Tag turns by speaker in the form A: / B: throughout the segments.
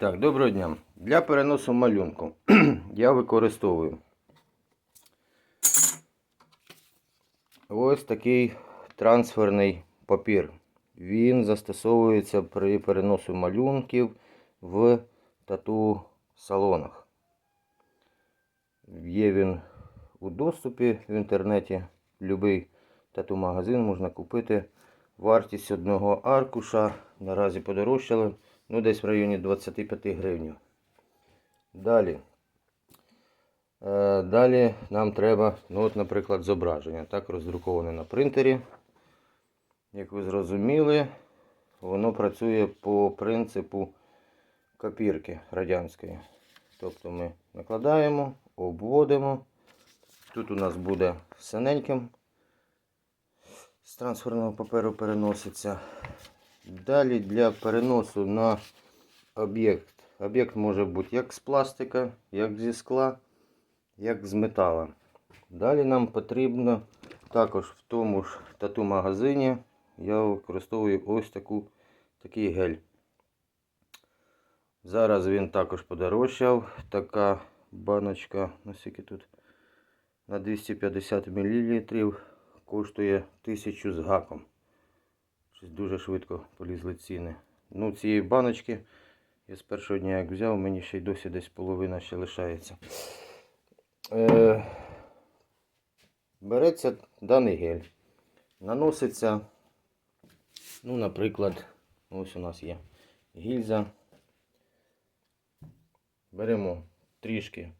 A: Так, доброго дня. Для переносу малюнку я використовую ось такий трансферний папір. Він застосовується при переносу малюнків в тату салонах. Є він у доступі в інтернеті. Любий тату-магазин можна купити. Вартість одного аркуша наразі подорожчала, ну десь в районі 25 гривень. Далі. Е, далі нам треба, ну от, наприклад, зображення. Так, роздруковане на принтері. Як ви зрозуміли, воно працює по принципу копірки радянської. Тобто ми накладаємо, обводимо. Тут у нас буде синеньким з трансферного паперу переноситься. Далі для переносу на об'єкт. Об'єкт може бути як з пластика, як зі скла, як з метала. Далі нам потрібно також в тому ж тату-магазині я використовую ось таку, такий гель. Зараз він також подорожчав. Така баночка, наскільки тут на 250 мл коштує 1000 з гаком. Щось дуже швидко полізли ціни. Ну, цієї баночки я з першого дня як взяв, мені ще й досі десь половина ще лишається. Е, береться даний гель. Наноситься, ну, наприклад, ось у нас є гільза. Беремо трішки,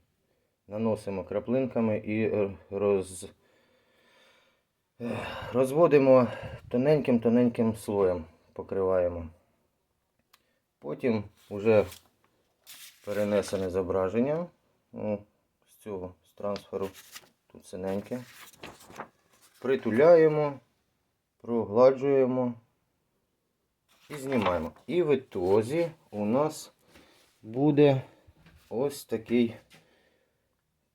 A: наносимо краплинками і е, роз, розводимо тоненьким-тоненьким слоєм, покриваємо. Потім вже перенесене зображення ну, з цього з трансферу, тут синеньке. Притуляємо, прогладжуємо і знімаємо. І в ітозі у нас буде ось такий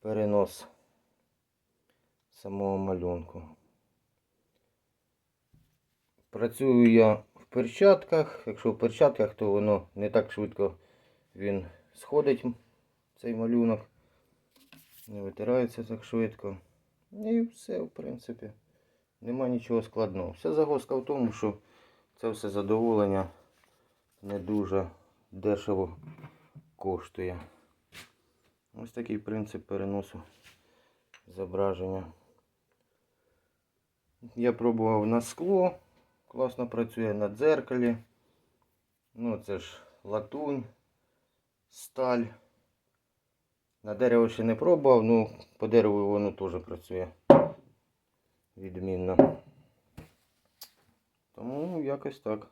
A: перенос самого малюнку. Працюю я в перчатках. Якщо в перчатках, то воно не так швидко він сходить, цей малюнок. Не витирається так швидко. І все, в принципі. Нема нічого складного. Вся загвоздка в тому, що це все задоволення не дуже дешево коштує. Ось такий принцип переносу зображення. Я пробував на скло, класно працює на дзеркалі. Ну, це ж латунь, сталь. На дерево ще не пробував, ну по дереву воно теж працює відмінно. Тому якось так.